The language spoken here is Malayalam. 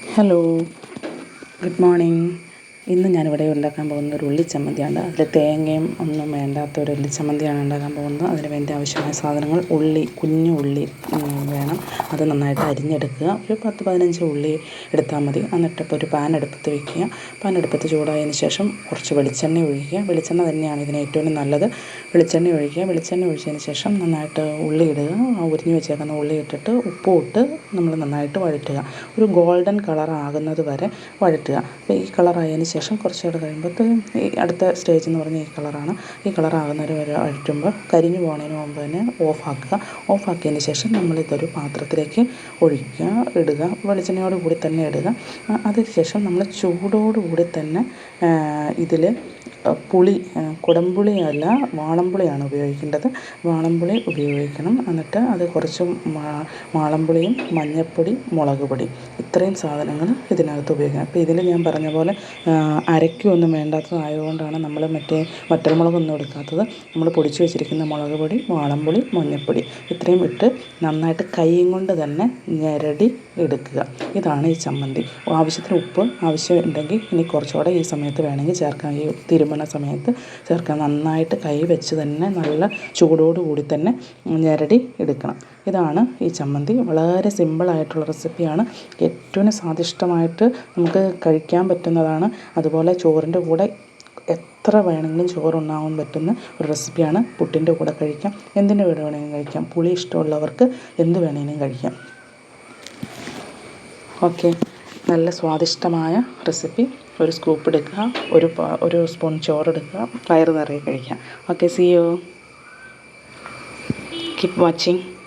ഹലോ ഗുഡ് മോർണിംഗ് ഇന്ന് ഞാനിവിടെ ഉണ്ടാക്കാൻ പോകുന്ന ഒരു ഉള്ളിച്ചമ്മന്തിയാണ് അതിൽ തേങ്ങയും ഒന്നും വേണ്ടാത്ത ഒരു ഉള്ളിച്ചമ്മന്തിയാണ് ഉണ്ടാക്കാൻ പോകുന്നത്. അതിന് വേണ്ടി ആവശ്യമായ സാധനങ്ങൾ ഉള്ളി കുഞ്ഞു ഉള്ളി വേണം. അത് നന്നായിട്ട് അരിഞ്ഞെടുക്കുക. ഒരു പത്ത് പതിനഞ്ച് ഉള്ളി എടുത്താൽ മതി. എന്നിട്ട് ഇപ്പോൾ ഒരു പാൻ അടുപ്പത്ത് വെക്കുക. പാൻ അടുപ്പത്ത് ചൂടായതിന് ശേഷം കുറച്ച് വെളിച്ചെണ്ണ ഒഴിക്കുക. വെളിച്ചെണ്ണ തന്നെയാണ് ഇതിന് ഏറ്റവും നല്ലത്. വെളിച്ചെണ്ണ ഒഴിക്കുക. വെളിച്ചെണ്ണ ഒഴിച്ചതിന് ശേഷം നന്നായിട്ട് ഉള്ളി ഇടുക. ഉരിഞ്ഞ് വെച്ചേക്കുന്ന ഉള്ളി ഇട്ടിട്ട് ഉപ്പും ഇട്ട് നമ്മൾ നന്നായിട്ട് വഴറ്റുക. ഒരു ഗോൾഡൻ കളർ ആകുന്നത് വരെ വഴറ്റുക. അപ്പോൾ ഈ കളറായതിന് ശേഷം കുറച്ചുകൂടെ കഴിയുമ്പോഴത്തേക്കും ഈ അടുത്ത സ്റ്റേജ് എന്ന് പറഞ്ഞാൽ ഈ കളറാണ്. ഈ കളറാകുന്നവരെ വരെ വഴറ്റുമ്പോൾ കരിഞ്ഞു പോകുന്നതിന് മുമ്പ് തന്നെ ഓഫാക്കുക ഓഫാക്കിയതിന് ശേഷം നമ്മളിതൊരു പാത്രത്തിലേക്ക് ഒഴിക്കുക ഇടുക വെളിച്ചെണ്ണയോട് കൂടി തന്നെ ഇടുക. അതിനുശേഷം അതിന് ശേഷം നമ്മൾ ചൂടോടുകൂടി തന്നെ ഇതിൽ പുളി കുടംപുളി അല്ല വാളംപുളിയാണ് ഉപയോഗിക്കേണ്ടത്. വാളംപുളി ഉപയോഗിക്കണം. എന്നിട്ട് അത് കുറച്ച് വാളംപുളിയും മഞ്ഞൾപ്പൊടി മുളക് പൊടി. ഇത്രയും സാധനങ്ങൾ ഇതിനകത്ത് ഉപയോഗിക്കണം. അപ്പോൾ ഇതിൽ ഞാൻ പറഞ്ഞ പോലെ അരയ്ക്കൊന്നും വേണ്ടാത്തതായതുകൊണ്ടാണ് നമ്മൾ മറ്റേ വറ്റൽമുളകൊന്നും എടുക്കാത്തത്. നമ്മൾ പൊടിച്ച് വെച്ചിരിക്കുന്ന മുളക് പൊടി വാളംപുളി മഞ്ഞൾപ്പൊടി ഇത്രയും ഇട്ട് നന്നായിട്ട് കൈയും കൊണ്ട് തന്നെ ഞെരടി എടുക്കുക. ഇതാണ് ഈ ചമ്മന്തി. ആവശ്യത്തിന് ഉപ്പ് ആവശ്യം ഉണ്ടെങ്കിൽ ഇനി കുറച്ചുകൂടെ ഈ സമയത്ത് വേണമെങ്കിൽ ചേർക്കാം. ഈ തിരുമണ സമയത്ത് ചേർക്കാം. നന്നായിട്ട് കൈ വെച്ച് തന്നെ നല്ല ചൂടോടുകൂടി തന്നെ ഞെരടി എടുക്കണം. ഇതാണ് ഈ ചമ്മന്തി. വളരെ സിമ്പിളായിട്ടുള്ള റെസിപ്പിയാണ് ഏറ്റവും സ്വാദിഷ്ടമായിട്ട് നമുക്ക് കഴിക്കാൻ പറ്റുന്നതാണ്. അതുപോലെ ചോറിന്റെ കൂടെ എത്ര വേണമെങ്കിലും ചോറുണ്ണാൻ പറ്റുന്ന ഒരു റെസിപ്പിയാണ് പുട്ടിന്റെ കൂടെ കഴിക്കാം. എന്തിന്റെ കൂടെ വേണമെങ്കിലും കഴിക്കാം. പുളി ഇഷ്ടമുള്ളവർക്ക് എന്ത് വേണമെങ്കിലും കഴിക്കാം. ഓക്കെ. നല്ല സ്വാദിഷ്ടമായ റെസിപ്പി. ഒരു സ്കൂപ്പ് എടുക്കുക ഒരു ഒരു സ്പൂൺ ചോറെടുക്കുക പയർ നിറയെ കഴിക്കാം. Okay see you keep watching